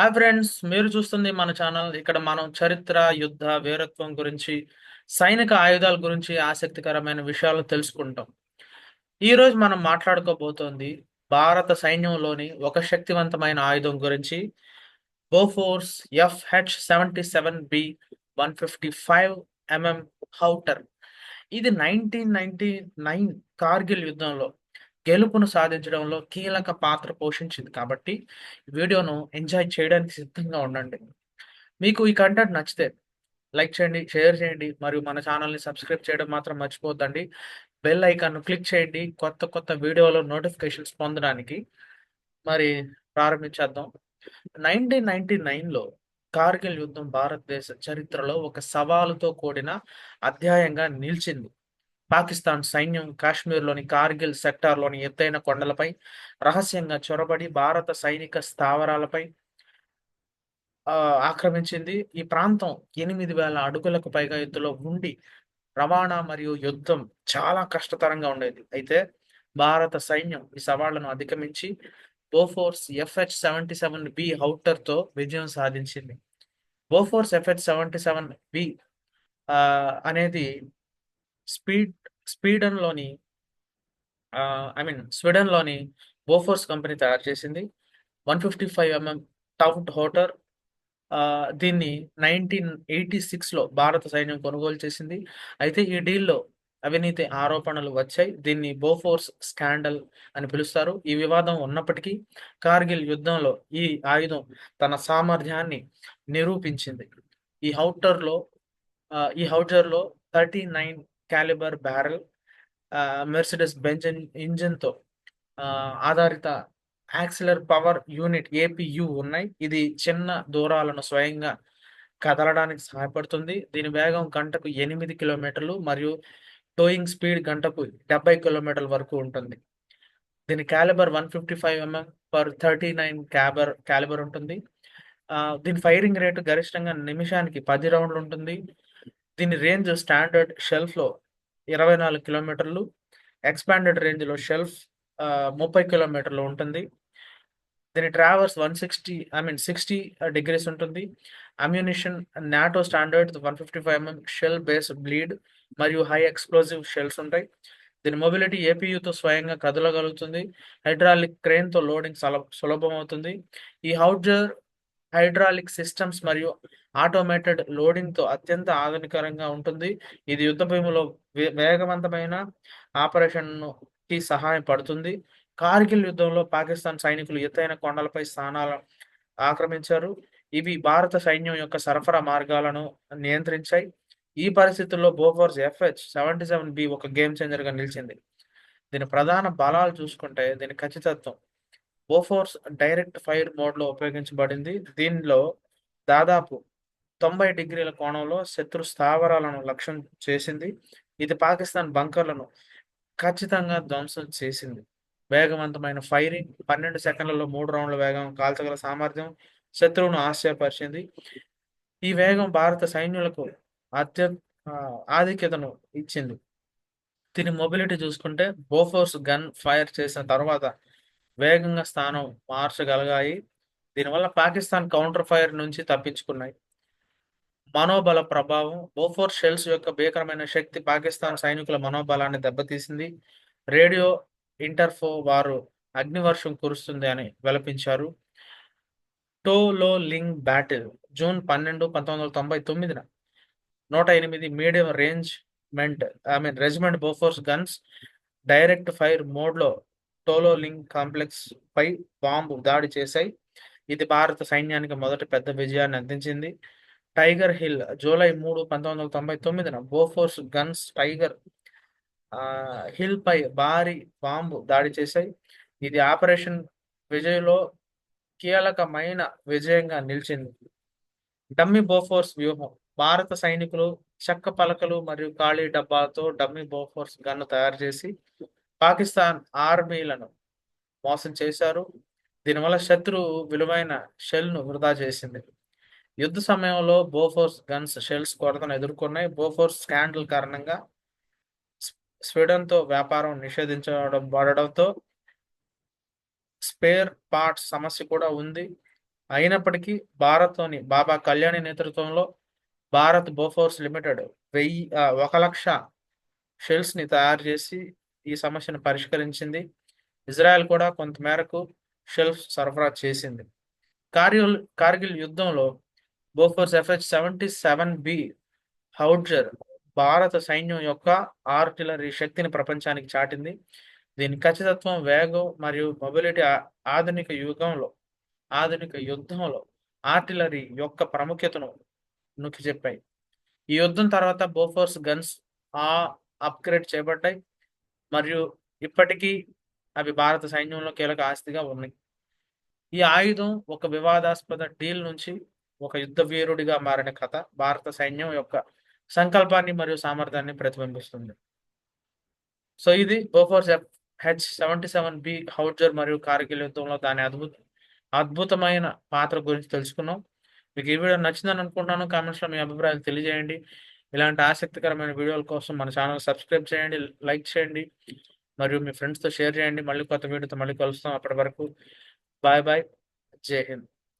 Hi friends మీరు చూస్తుంది మన ఛానల్. ఇక్కడ మనం చరిత్ర యుద్ధ వీరత్వం గురించి సైనిక ఆయుధాల గురించి ఆసక్తికరమైన విషయాలు తెలుసుకుంటాం. ఈ రోజు మనం మాట్లాడుకోబోతోంది భారత సైన్యంలోని ఒక శక్తివంతమైన ఆయుధం గురించి. Bofors F H seventy seven B one fifty five mm howitzer ఇది నైన్టీన్ నైన్టీ నైన్ కార్గిల్ యుద్ధంలో గెలుపును సాధించడంలో కీలక పాత్ర పోషించింది. కాబట్టి వీడియోను ఎంజాయ్ చేయడానికి సిద్ధంగా ఉండండి. మీకు ఈ కంటెంట్ నచ్చితే లైక్ చేయండి షేర్ చేయండి మరియు మన ఛానల్ని సబ్స్క్రైబ్ చేయడం మాత్రం మర్చిపోద్దండి బెల్ ఐకాన్‌ను క్లిక్ చేయండి. కొత్త కొత్త వీడియోలో నోటిఫికేషన్స్ పొందడానికి మరి ప్రారంభించేద్దాం. నైన్టీన్ నైన్టీ నైన్లో కార్గిల్ యుద్ధం భారతదేశ చరిత్రలో ఒక సవాలుతో కూడిన అధ్యాయంగా నిలిచింది. పాకిస్తాన్ సైన్యం కాశ్మీర్లోని కార్గిల్ సెక్టార్లోని ఎత్తైన కొండలపై రహస్యంగా చొరబడి భారత సైనిక స్థావరాలపై ఆక్రమించింది. ఈ ప్రాంతం ఎనిమిది వేల అడుగులకు పైగా ఎత్తులో ఉండి రవాణా మరియు యుద్ధం చాలా కష్టతరంగా ఉండేది. అయితే భారత సైన్యం ఈ సవాళ్ళను అధిగమించి Bofors FH seventy seven B హౌటర్తో విజయం సాధించింది. Bofors FH seventy seven B అనేది స్పీడ్ స్వీడన్లోని ఐ మీన్ స్వీడన్లోని బోఫోర్స్ కంపెనీ తయారు చేసింది. One fifty five mm towed howitzer దీన్ని నైన్టీన్ ఎయిటీ సిక్స్లో భారత సైన్యం కొనుగోలు చేసింది. అయితే ఈ డీల్లో అవినీతి ఆరోపణలు వచ్చాయి. దీన్ని బోఫోర్స్ స్కాండల్ అని పిలుస్తారు. ఈ వివాదం ఉన్నప్పటికీ కార్గిల్ యుద్ధంలో ఈ ఆయుధం తన సామర్థ్యాన్ని నిరూపించింది. ఈ హౌటర్లో ఈ హౌటర్లో thirty nine calibre barrel Mercedes Benz ఇంజిన్తో ఆధారిత యాక్సిలర్ పవర్ యూనిట్ ఏపీయు ఉన్నాయి. ఇది చిన్న దూరాలను స్వయంగా కదలడానికి సహాయపడుతుంది. దీని వేగం గంటకు ఎనిమిది కిలోమీటర్లు మరియు టోయింగ్ స్పీడ్ గంటకు డెబ్బై కిలోమీటర్ల వరకు ఉంటుంది. దీని calibre one fifty five mm per thirty nine calibre calibre ఉంటుంది. దీని ఫైరింగ్ రేటు గరిష్టంగా నిమిషానికి పది రౌండ్లు ఉంటుంది. దీని రేంజ్ స్టాండర్డ్ షెల్ఫ్లో ఇరవై నాలుగు కిలోమీటర్లు ఎక్స్పాండెడ్ రేంజ్లో షెల్ఫ్ ముప్పై కిలోమీటర్లు ఉంటుంది. దీని traverse one sixty I mean sixty degrees ఉంటుంది. Ammunition NATO standard one fifty five mm shell base bleed మరియు హై ఎక్స్ప్లోజివ్ షెల్స్ ఉంటాయి. దీని మొబిలిటీ ఏపీయూతో స్వయంగా కదలగలుగుతుంది. హైడ్రాలిక్ క్రేన్తో లోడింగ్ సులభ సులభం అవుతుంది ఈ హౌజర్ హైడ్రాలిక్ సిస్టమ్స్ మరియు ఆటోమేటెడ్ లోడింగ్తో అత్యంత ఆధునికరంగా ఉంటుంది. ఇది యుద్ధ భూమిలో వే- వేగవంతమైన ఆపరేషన్కి సహాయపడుతుంది కార్గిల్ యుద్ధంలో పాకిస్తాన్ సైనికులు ఎత్తైన కొండలపై స్థానాలను ఆక్రమించారు. ఇవి భారత సైన్యం యొక్క సరఫరా మార్గాలను నియంత్రించాయి. ఈ పరిస్థితుల్లో Bofors FH seventy seven B ఒక గేమ్ చేంజర్గా నిలిచింది. దీని ప్రధాన బలాలు చూసుకుంటే దీని ఖచ్చితత్వం. బోఫోర్స్ డైరెక్ట్ ఫైర్ మోడ్లో ఉపయోగించబడింది. దీనిలో దాదాపు తొంభై డిగ్రీల కోణంలో శత్రు స్థావరాలను లక్ష్యం చేసింది. ఇది పాకిస్తాన్ బంకర్లను ఖచ్చితంగా ధ్వంసం చేసింది. వేగవంతమైన ఫైరింగ్ పన్నెండు సెకండ్లలో మూడు రౌండ్ల వేగం కాల్చగల సామర్థ్యం శత్రువును ఆశ్చర్యపరిచింది. ఈ వేగం భారత సైన్యులకు అత్య ఆధిక్యతను ఇచ్చింది. దీని మొబిలిటీ చూసుకుంటే బోఫోర్స్ గన్ ఫైర్ చేసిన తర్వాత వేగంగా స్థానం మార్చగలిగాయి. దీనివల్ల పాకిస్తాన్ కౌంటర్ ఫైర్ నుంచి తప్పించుకున్నాయి. మనోబల ప్రభావం బోఫోర్ షెల్స్ యొక్క భీకరమైన శక్తి పాకిస్తాన్ సైనికుల మనోబలాన్ని దెబ్బతీసింది. రేడియో ఇంటర్ఫో వారు అగ్నివర్షం కురుస్తుంది అని వెలపించారు. టోలో లింగ్ బ్యాటిల్ జూన్ పన్నెండు పంతొమ్మిది వందల తొంభై తొమ్మిదిన నూట ఎనిమిది medium range meant I mean regiment Bofors guns direct fire మోడ్లో టోలో లింగ్ కాంప్లెక్స్ పై బాంబు దాడి చేశాయి. ఇది భారత సైన్యానికి మొదటి పెద్ద విజయాన్ని అందించింది. టైగర్ హిల్ జూలై మూడు పంతొమ్మిది వందల తొంభై తొమ్మిదిన బోఫోర్స్ గన్స్ టైగర్ హిల్ పై భారీ బాంబు దాడి చేశాయి. ఇది ఆపరేషన్ విజయ్లో కీలకమైన విజయంగా నిలిచింది. డమ్మీ బోఫోర్స్ వ్యూహం భారత సైనికులు చెక్క పలకలు మరియు ఖాళీ డబ్బాలతో డమ్మీ బోఫోర్స్ గన్ను తయారు చేసి పాకిస్తాన్ ఆర్మీలను మోసం చేశారు. దీనివల్ల శత్రువు విలువైన షెల్ను వృధా చేసింది. యుద్ధ సమయంలో బోఫోర్స్ గన్స్ షెల్స్ కొరతను ఎదుర్కొన్నాయి. బోఫోర్స్ స్కాండల్ కారణంగా స్వీడన్తో వ్యాపారం నిషేధించడం పడడంతో స్పేర్ పార్ట్స్ సమస్య కూడా ఉంది. అయినప్పటికీ భారత్లోని బాబా కళ్యాణి నేతృత్వంలో భారత్ బోఫోర్స్ లిమిటెడ్ వెయ్యి ఒక లక్ష షెల్స్ని తయారు చేసి ఈ సమస్యను పరిష్కరించింది. ఇజ్రాయెల్ కూడా కొంతమేరకు షెల్ఫ్ సరఫరా చేసింది. కార్గిల్ కార్గిల్ యుద్ధంలో Bofors FH seventy seven B. Howitzer భారత సైన్యం యొక్క ఆర్టిలరీ శక్తిని ప్రపంచానికి చాటింది. దీని ఖచ్చితత్వం వేగం మరియు మొబిలిటీ ఆధునిక యుగంలో ఆధునిక యుద్ధంలో ఆర్టిలరీ యొక్క ప్రాముఖ్యతను నొక్కి చెప్పాయి. ఈ యుద్ధం తర్వాత బోఫోర్స్ గన్స్ ఆ అప్గ్రేడ్ చేయబడ్డాయి మరియు ఇప్పటికీ అవి భారత సైన్యంలో కీలక ఆస్తిగా ఉన్నాయి. ఈ ఆయుధం ఒక వివాదాస్పద డీల్ నుంచి ఒక యుద్ధ వీరుడిగా మారిన కథ భారత సైన్యం యొక్క సంకల్పాన్ని మరియు సామర్థ్యాన్ని ప్రతిబింబిస్తుంది. సో ఇది Bofors H seventy seven B howitzer మరియు కార్గిల్ యుద్ధంలో దాని అద్భుత అద్భుతమైన పాత్ర గురించి తెలుసుకున్నాం. మీకు ఈ వీడియో నచ్చిందని అనుకుంటున్నాను. కామెంట్స్లో మీ అభిప్రాయాలు తెలియజేయండి. ఇలాంటి ఆసక్తికరమైన వీడియోల కోసం మన ఛానల్ సబ్స్క్రైబ్ చేయండి లైక్ చేయండి మరియు మీ ఫ్రెండ్స్తో షేర్ చేయండి. మళ్ళీ కొత్త వీడియోతో మళ్ళీ కలుస్తాం. అప్పటి వరకు బాయ్ బాయ్. జై హింద్.